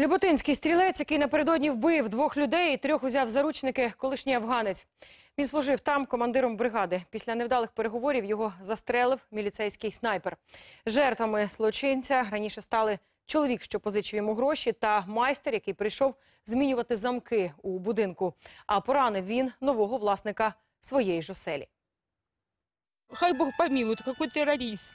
Люботинський стрілець, який напередодні вбив двох людей і трьох узяв заручники, колишній афганець. Він служив там командиром бригади. Після невдалих переговорів його застрелив міліцейський снайпер. Жертвами злочинця раніше стали чоловік, що позичив йому гроші, та майстер, який прийшов змінювати замки у будинку. А поранив він нового власника своєї ж оселі. Хай Бог помилует, какой террорист.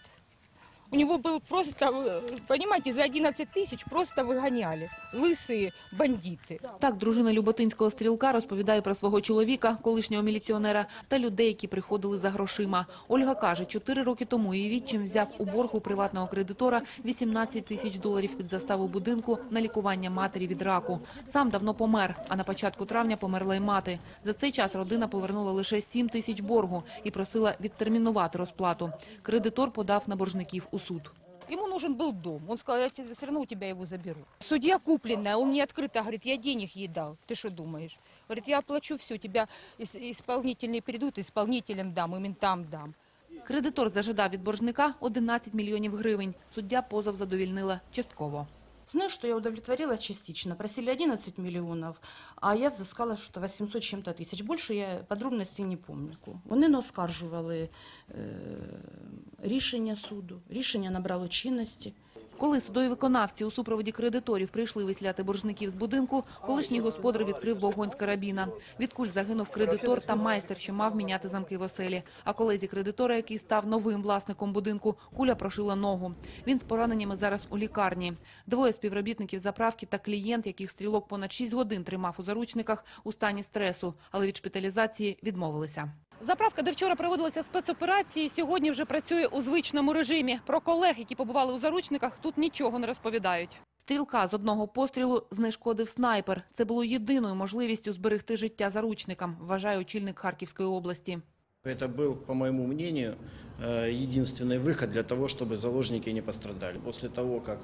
У него был просто, э, понимаете, за 11 тысяч просто выгоняли. Лысые бандиты. Так, дружина Люботинського стрілка розповідає про свого чоловіка, колишнього міліціонера, та людей, які приходили за грошима. Ольга каже, чотири роки тому її відчим взяв у борг у приватного кредитора 18 тисяч доларів під заставу будинку на лікування матері від раку. Сам давно помер, а на початку травня померла й мати. За цей час родина повернула лише 7 тисяч боргу і просила відтермінувати розплату. Кредитор подав на боржників у суд. Ему нужен был дом. Он сказал, я все равно у тебя его заберу. Судья купленная, он мне открыто говорит, я денег ей дал. Ты что думаешь? Говорит, я оплачу все, тебя ис- исполнительные придут, исполнителям дам, и ментам дам. Кредитор зажадав від боржника 11 мільйонів гривень. Суддя позов задовільнила частково. Знаю, что я удовлетворила частично. Просили 11 миллионов, а я взыскала что 800 с чем-то тысяч. Больше я подробностей не помню. Вони не оскаржували е, рішення суду. Рішення набрало чинності. Коли судові виконавці у супроводі кредиторів прийшли висляти боржників з будинку, колишній господар відкрив вогонь з карабіна. Від куль загинув кредитор та майстер, що мав міняти замки в оселі. А колезі кредитора, який став новим власником будинку, куля прошила ногу. Він з пораненнями зараз у лікарні. Двоє співробітників заправки та клієнт, яких стрілок понад 6 годин тримав у заручниках, у стані стресу, але від шпиталізації відмовилися. Заправка, де вчора проводилися спецоперації, сьогодні вже працює у звичному режимі. Про колег, які побували у заручниках, тут нічого не розповідають. Стрілка з одного пострілу знешкодив снайпер. Це було єдиною можливістю зберегти життя заручникам, вважає очільник Харківської області. Это был, по моему мнению, э, единственный выход для того, чтобы заложники не пострадали. После того, как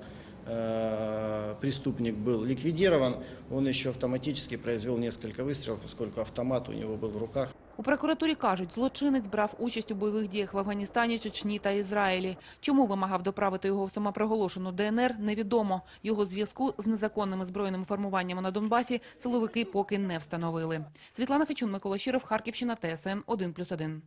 э, преступник был ликвидирован, он еще автоматически произвел несколько выстрелов, поскольку автомат у него был в руках. У прокуратурі кажуть, злочинець брав участь у бойових діях в Афганістані, Чечні та Ізраїлі. Чому вимагав доправити його в самопроголошену ДНР, невідомо. Його зв'язку з незаконними збройними формуваннями на Донбасі силовики поки не встановили. Світлана Фечун, Микола Щиров, Харківщина, ТСН 1+,1.